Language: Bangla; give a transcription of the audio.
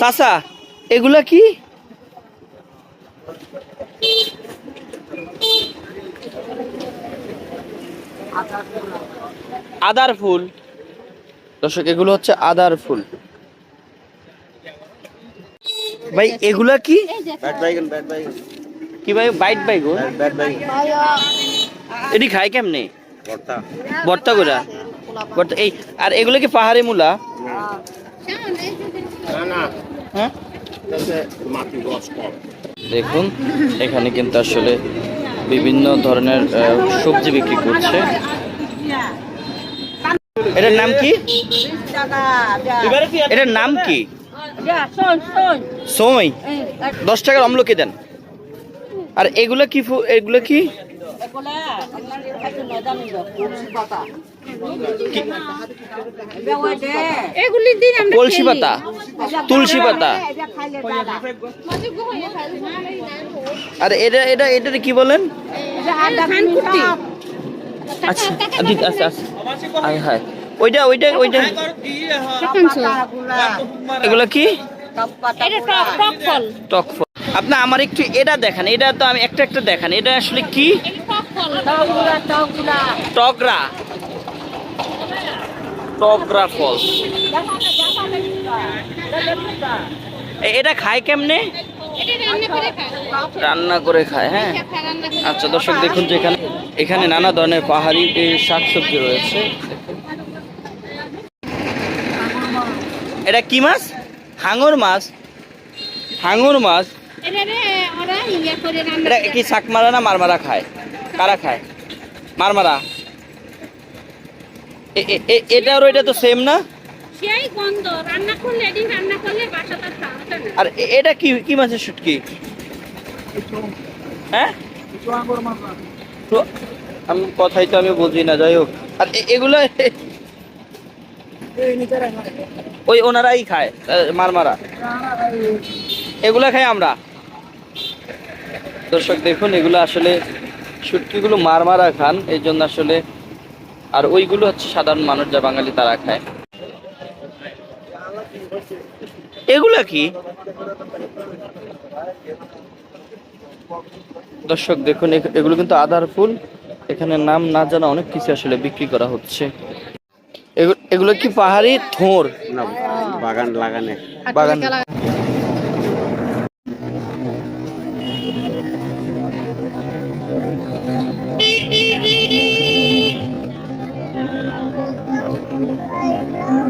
চাচা এগুলা কি? আদার ফুল। দর্শক এগুলো হচ্ছে আদার ফুল। ভাই এগুলা কি? কি ভাই বাইট বাই গো ব্যাট বাইগন এটি খায় কেমনে? ভর্তা। ভর্তা করে? ভর্তা এই আর এগুলো কি পাহাড়ি মূলা? দেখুন, এখানে কিন্তু আসলে বিভিন্ন ধরনের সবজি বিক্রি করছে। এটার নাম কি? এটার নাম কি? সময়। দশ টাকার অম্লকে দেন? আর এগুলো কি এগুলো কি? এগুলি দিন আমরা কলসি পাতা তুলসী পাতা। আর এটা এটা এটা কি বলেন? আচ্ছা আচ্ছা আচ্ছা হায়। ওইটা ওইটা ওইটা। এগুলো কি? টক ফল। টক ফল। আপনি আমার একটু এটা দেখান। এটা তো আমি একটা একটা দেখান। এটা আসলে কি? টক ফল। টগরা টগরা ফল এ- এটা খায় কেমনে? রান্না করে খায় হ্যাঁ? আচ্ছা দর্শক দেখুন যে এখানে এখানে নানা ধরনের পাহাড়ি শাকসবজি রয়েছে। এটা কি মাছ? হাঙর মাছ। হাঙর মাছ। এটা কি শাক মারা না মারমারা খায়? কারা খায়? মারমারা। এটা আর ওইটা তো সেম না? সেই গন্ধ রান্না করলে এদিন রান্না করলে বাসাটা না। আর এটা কি কি মাছের শুটকি? হ্যাঁ? তো আমি কথাই তো আমি বুঝি না যাই হোক। আর এগুলো ওই ওনারাই খায় মারমারা। এগুলা খাই আমরা। দর্শক দেখুন এগুলো আসলে শুটকিগুলো মারমারা খান এই জন্য আসলে আর ওইগুলো হচ্ছে সাধারণ মানুষ যা বাঙালি তারা খায়। এগুলা কি? দর্শক দেখুন এগুলো কিন্তু আদার ফুল। এখানে নাম না জানা অনেক কিছু আসলে বিক্রি করা হচ্ছে। এগুলো কি পাহাড়ি? থোর। বাগান লাগানে। বাগান। Thank you. Thank you.